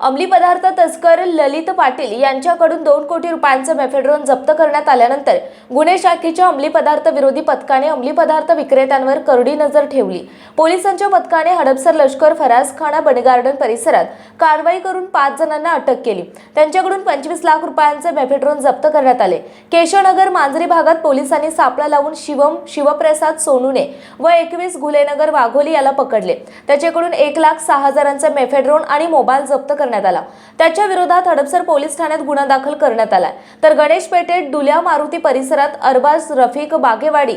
अंमली पदार्थ तस्कर ललित पाटील यांच्याकडून दोन कोटी रुपयांचं मेफेड्रोन जप्त करण्यात आल्यानंतर गुन्हे शाखेच्या अंमली पदार्थ विरोधी पथकाने अंमली पदार्थ विक्रेत्यांवर करडी नजर ठेवली. पोलिसांच्या पथकाने हडपसर लष्कर फरासखाना बनगार्डन परिसरात कारवाई करून पाच जणांना अटक केली. त्यांच्याकडून पंचवीस लाख रुपयांचे मेफेड्रोन जप्त करण्यात आले. केशवनगर मांजरी भागात पोलिसांनी सापळा लावून शिवम शिवप्रसाद सोनूने व एकवीस गुलेनगर वाघोली याला पकडले. त्याच्याकडून एक लाख सहा हजारांचा मेफेड्रोन आणि मोबाईल जप्त करण्यात आला. त्याच्या विरोधात हडपसर पोलीस ठाण्यात गुन्हा दाखल करण्यात आला तर गणेश पेठेत डुल्या मारुती परिसरात अरबाज रफिक बागेवाडी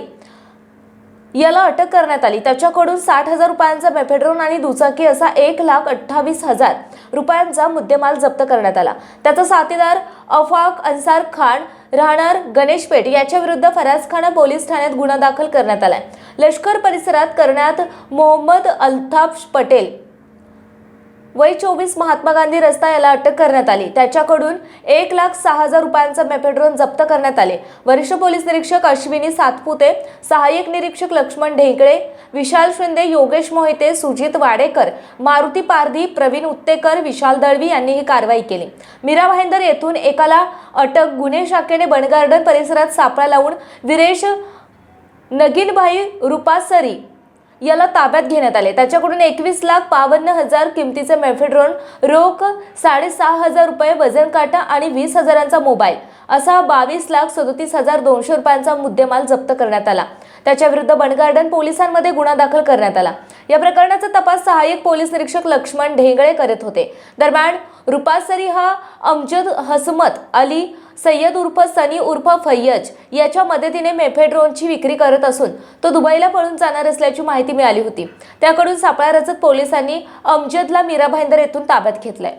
याला अटक करण्यात आली. त्याच्याकडून साठ हजार रुपयांचा मेफेड्रोन आणि दुचाकी असा एक लाख अठ्ठावीस हजार रुपयांचा मुद्देमाल जप्त करण्यात आला. त्याचा साथीदार अफाक अन्सार खान राहणार गणेशपेठ याच्या विरुद्ध फराजखाना पोलीस ठाण्यात गुन्हा दाखल करण्यात आलाय. लष्कर परिसरात करण्यात मोहम्मद अल्ताफ पटेल वय चोवीस महात्मा गांधी रस्ता याला अटक करण्यात आली. त्याच्याकडून एक लाख सहा हजार रुपयांचा मेपेड्रोन जप्त करण्यात आले. वरिष्ठ पोलीस निरीक्षक अश्विनी सातपुते सहाय्यक निरीक्षक लक्ष्मण ढेकळे विशाल शिंदे योगेश मोहिते सुजित वाडेकर मारुती पारधी प्रवीण उत्तेकर विशाल दळवी यांनी ही कारवाई केली. मीरा भाईंदर येथून एकाला अटक गुन्हे शाखेने बनगार्डन परिसरात सापळा लावून विरेश नगीनभाई रुपासरी याला ताब्यात घेण्यात आले. त्याच्याकडून एकवीस लाख बावन्न हजार किमतीचे मेफेड्रोन रोख साडेसहा हजार रुपये वजन काटा आणि वीस हजारांचा मोबाईल असा बावीस लाख सदोतीस हजार दोनशे रुपयांचा मुद्देमाल जप्त करण्यात आला. त्याच्या विरुद्ध पोलिसांमध्ये गुन्हा दाखल करण्यात आला. या प्रकरणाचा तपास सहाय्यक पोलीस निरीक्षक लक्ष्मण ढेंगळे करत होते. दरम्यान रुपासरी हा अमजद हसमत अली सय्यद उर्फ सनी उर्फ फैयज याच्या मदतीने मेफेड्रोनची विक्री करत असून तो दुबईला पळून जाणार असल्याची माहिती मिळाली होती. त्याकडून सापळा रचत पोलिसांनी अमजदला मीरा भाईंदर येथून ताब्यात घेतलंय.